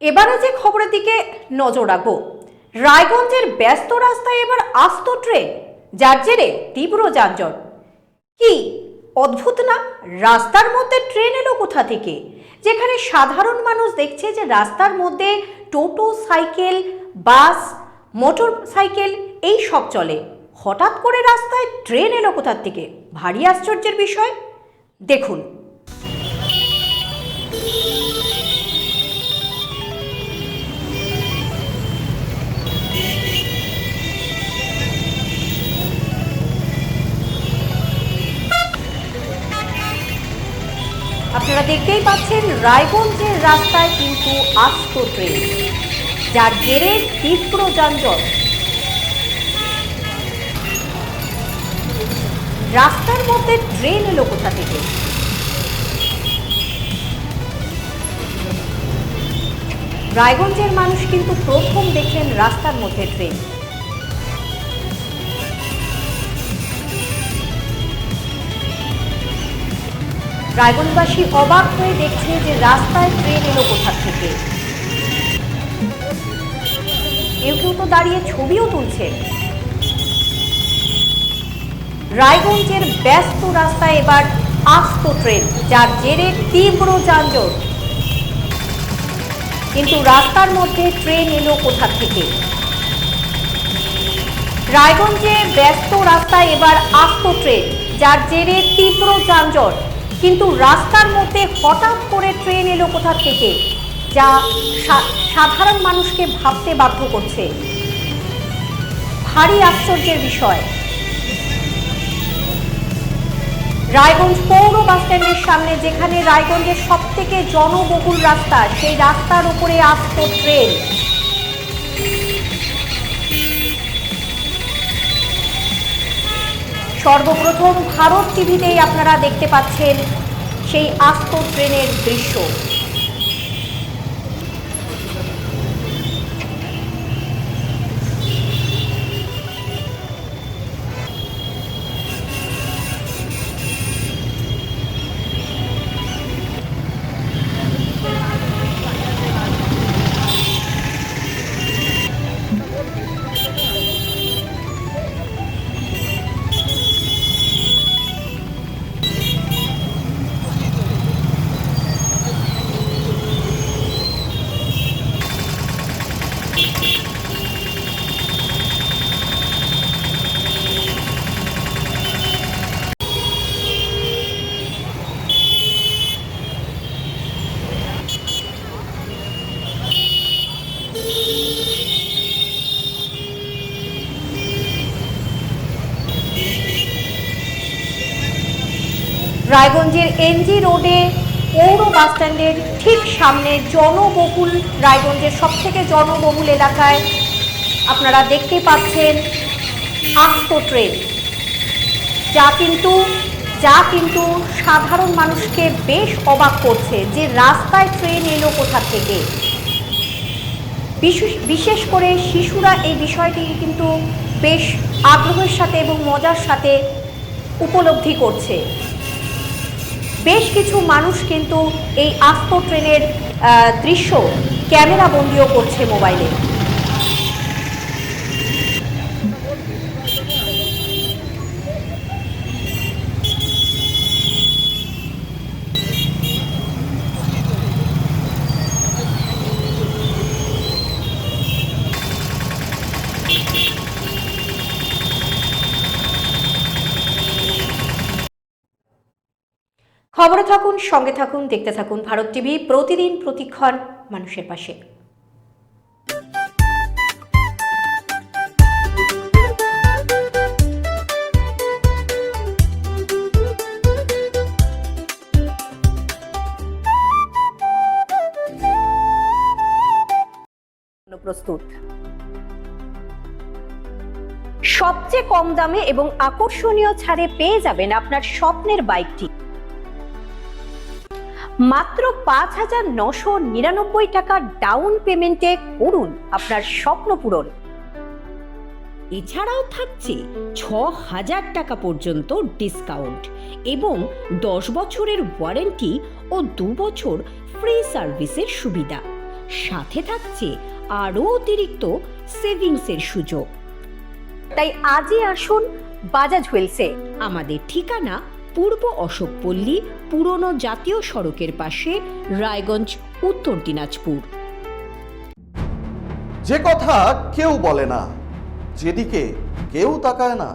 এবারে যে খবরের দিকে নজর রাখব। রায়গঞ্জের ব্যস্ত রাস্তায় এবার আস্ত ট্রেন, যার জেরে তীব্র যানজট। কি অদ্ভুত না? রাস্তার মধ্যে ট্রেন এলো কোথা থেকে? যেখানে সাধারণ মানুষ দেখছে যে রাস্তার মধ্যে toto, cycle, bus, motorcycle, এই সব চলে। হঠাৎ করে রাস্তায় ট্রেন এলো কোথার থেকে? ভারী আশ্চর্যের বিষয়। দেখুন। আপনারা দেখতেই পাচ্ছেন, রায়গঞ্জের রাস্তায় কিন্তু আস্ত ট্রেন, যার জেরে তীব্র যানজট। রাস্তার মধ্যে ট্রেন এলো কোথা থেকে? রায়গঞ্জের মানুষ কিন্তু প্রথম দেখলেন রাস্তার মধ্যে ট্রেন। রায়গঞ্জবাসী অবাক হয়ে দেখছে যে রাস্তায় ট্রেন এলো কোথা থেকে। কেউ কেউ তো দাঁড়িয়ে ছবিও তুলছে। রায়গঞ্জের ব্যস্ত রাস্তায় এবার আস্ত ট্রেন, যার জেরে তীব্র যানজট। কিন্তু রাস্তার মধ্যে ট্রেন এলো কোথা থেকে? রায়গঞ্জে ব্যস্ত রাস্তায় এবার আস্ত ট্রেন, যার জেরে তীব্র যানজট। কিন্তু রাস্তার মধ্যে হঠাৎ করে ট্রেন এলো কোথা থেকে, যা সাধারণ মানুষকে ভাবতে বাধ্য করছে। ভারী আশ্চর্যের বিষয়। রায়গঞ্জ পৌর বাস স্ট্যান্ডের সামনে যেখানে রায়গঞ্জের সব থেকে জনবহুল রাস্তা, সেই রাস্তার উপরে আসত ট্রেন। সর্বপ্রথম ভারত টিভিতেই আপনারা দেখতে পাচ্ছেন সেই আস্ত ট্রেনের দৃশ্য। রায়গঞ্জের এনজি রোডে পৌর বাস স্ট্যান্ডের ঠিক সামনে জনবহুল, রায়গঞ্জের সব থেকে জনবহুল এলাকায় আপনারা দেখতে পাচ্ছেন আস্ত ট্রেন। যা কিন্তু যা কিন্তু সাধারণ মানুষকে বেশ অবাক করছে যে রাস্তায় ট্রেন এলো কোথা থেকে। বিশেষ- করে শিশুরা এই বিষয়টি কিন্তু বেশ আগ্রহের সাথে এবং মজার সাথে উপলব্ধি করছে। বেশ কিছু মানুষ কিন্তু এই আস্ত ট্রেনের দৃশ্য ক্যামেরা বন্দিও করছে মোবাইলে। খবরে থাকুন, সঙ্গে থাকুন, দেখতে থাকুন ভারত টিভি, প্রতিদিন প্রতিক্ষণ মানুষের পাশে। প্রস্তুত। সবচেয়ে কম দামে এবং আকর্ষণীয় ছাড়ে পেয়ে যাবেন আপনার স্বপ্নের বাইকটি। মাত্র পাঁচ হাজার নশো নিরানব্বই টাকা ডাউন পেমেন্টে করুন আপনার স্বপ্ন পূরণ। এছাড়াও থাকছে ছ হাজার টাকা পর্যন্ত ডিসকাউন্ট এবং দশ বছরের ওয়ারেন্টি ও দু বছর ফ্রি সার্ভিসের সুবিধা। সাথে থাকছে আরও অতিরিক্ত সেভিংসের সুযোগ। তাই আজই আসুন বাজাজ হুইলসে আমাদের ঠিকানা পূর্ব অশোকপল্লী পুরনো জাতীয় সড়কের পাশে রায়গঞ্জ, উত্তর দিনাজপুর। যে কথা কেউ বলে না, যেদিকে কেউ তাকায় না।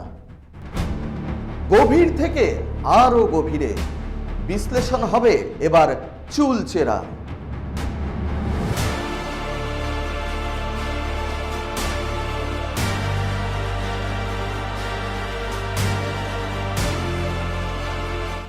গভীর থেকে আরও গভীরে বিশ্লেষণ হবে এবার চুলচেরা।